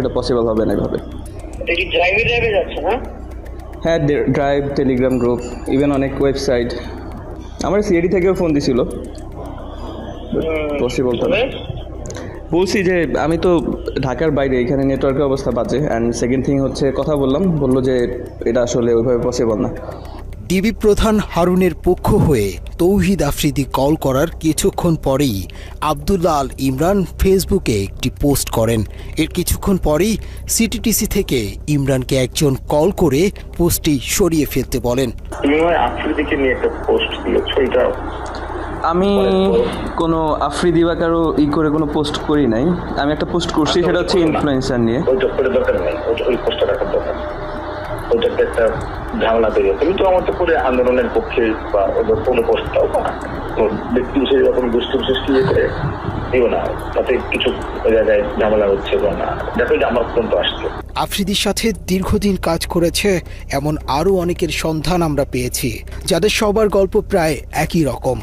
এটা পসিবল হবে না এভাবে। হ্যাঁ ড্রাইভ টেলিগ্রাম গ্রুপ ইভেন অনেক ওয়েবসাইট আমার সিএডি থেকেও ফোন দিছিল। পসিবল তো। বলছি যে আমি তো ঢাকার বাইরে এখানে নেটওয়ার্কের অবস্থা বাজে। অ্যান্ড সেকেন্ড থিং হচ্ছে কথা বললাম বলল যে এটা আসলে ওইভাবে পসিবল না। ডিবি প্রধান হারুনের পক্ষ হয়ে তৌহিদ আফ্রিদি কল করার কিছুক্ষণ পরেই আবদুল্লা আল ইমরান ফেসবুকে একটি পোস্ট করেন। এর কিছুক্ষণ পরেই সিটিটিসি থেকে ইমরানকে একজন কল করে পোস্টটি সরিয়ে ফেলতে বলেন। তুমি আফ্রিদিকে নিয়ে একটা পোস্ট আমি কোনো আফ্রিদি বা কারও ই করে কোনো পোস্ট করি নাই। আমি একটা পোস্ট করছি সেটা হচ্ছে ইনফ্লুয়েন্সার নিয়ে। ওইটাতে একটা ঝামেলা তৈরি। তুমি তো আমার তো করে আন্দোলনের পক্ষে বা ওদের কোনো ব্যক্তি বিশেষ বা কোনো গোষ্ঠী বিশেষ করে দিও না। তাতে কিছু জায়গায় ঝামেলা হচ্ছে বা না। দেখো যে আমার পর্যন্ত আসছে। আফ্রিদির সাথে দীর্ঘদিন কাজ করেছে এমন আরও অনেকের সন্ধান আমরা পেয়েছি যাদের সবার গল্প প্রায় একই রকম।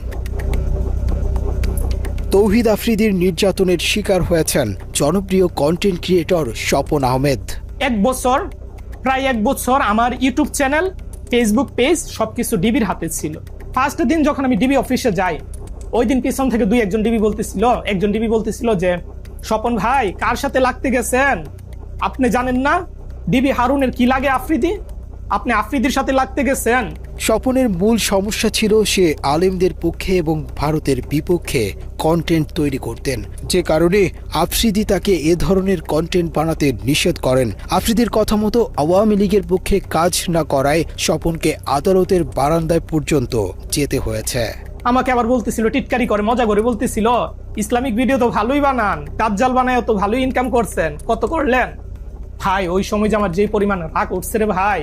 তৌহিদ আফ্রিদির নির্যাতনের শিকার হয়েছেন জনপ্রিয় কন্টেন্ট ক্রিয়েটর স্বপন আহমেদ। এক বছর প্রায় এক বছর আমার ইউটিউব চ্যানেল ফেসবুক পেজ সব কিছু ডিবির হাতে ছিল। ফার্স্ট দিন যখন আমি ডিবি অফিসে যাই, ওই দিন পিছন থেকে দুই একজন ডিবি বলতেছিল, একজন ডিবি বলতেছিল যে, স্বপন ভাই, কার সাথে লাগতে গেছেন? আপনি জানেন না ডিবি হারুনের কি লাগে আফ্রিদি? আপনি আফ্রিদির সাথে লাগতে গেছেন? স্বপনের মূল সমস্যা ছিল সে আলেমদের পক্ষে এবং ভারতের বিপক্ষে কন্টেন্ট তৈরি করতেন। যে কারণে আফ্রিদি তাকে এ ধরনের কন্টেন্ট বানাতে নিষেধ করেন। আফ্রিদির কথা মতো আওয়ামী লীগের পক্ষে কাজ না করায় স্বপনকে আদালতের বারান্দায় পর্যন্ত যেতে হয়েছে। আমাকে আবার বলতেছিল, টিটকারি করে, মজা করে বলতেছিল, ইসলামিক ভিডিও তো ভালোই বানান কাজ্জাল বানায় তো ভালোই ইনকাম করছেন, কত করলেন? ভাই, ওই সময় যে আমার যে পরিমাণ রাগ উঠছে রে ভাই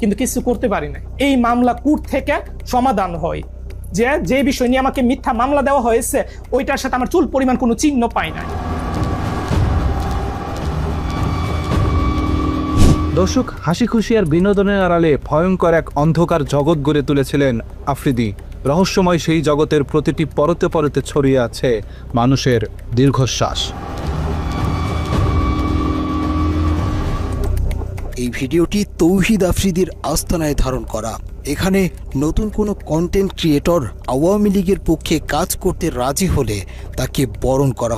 কিন্তু কিছু করতে পারি না এই মামলা কুট থেকে সমাধান হয়। যে যে বিষয় নিয়ে আমাকে মিথ্যা মামলা দেওয়া হয়েছে, ওইটার সাথে আমার চুল পরিমাণ কোনো চিহ্ন পাই না দর্শক হাসি খুশি আর বিনোদনের আড়ালে ভয়ঙ্কর এক অন্ধকার জগৎ গড়ে তুলেছিলেন আফ্রিদি। রহস্যময় সেই জগতের প্রতিটি পরতে পরতে ছড়িয়ে আছে মানুষের দীর্ঘশ্বাস। এই ভিডিওটি তৌহিদ আফ্রিদির আস্তানায় ধারণ করা। এখানে নতুন কোনো কন্টেন্ট ক্রিয়েটর আওয়ামী লীগের পক্ষে কাজ করতে রাজি হলে তাকে বরণ করা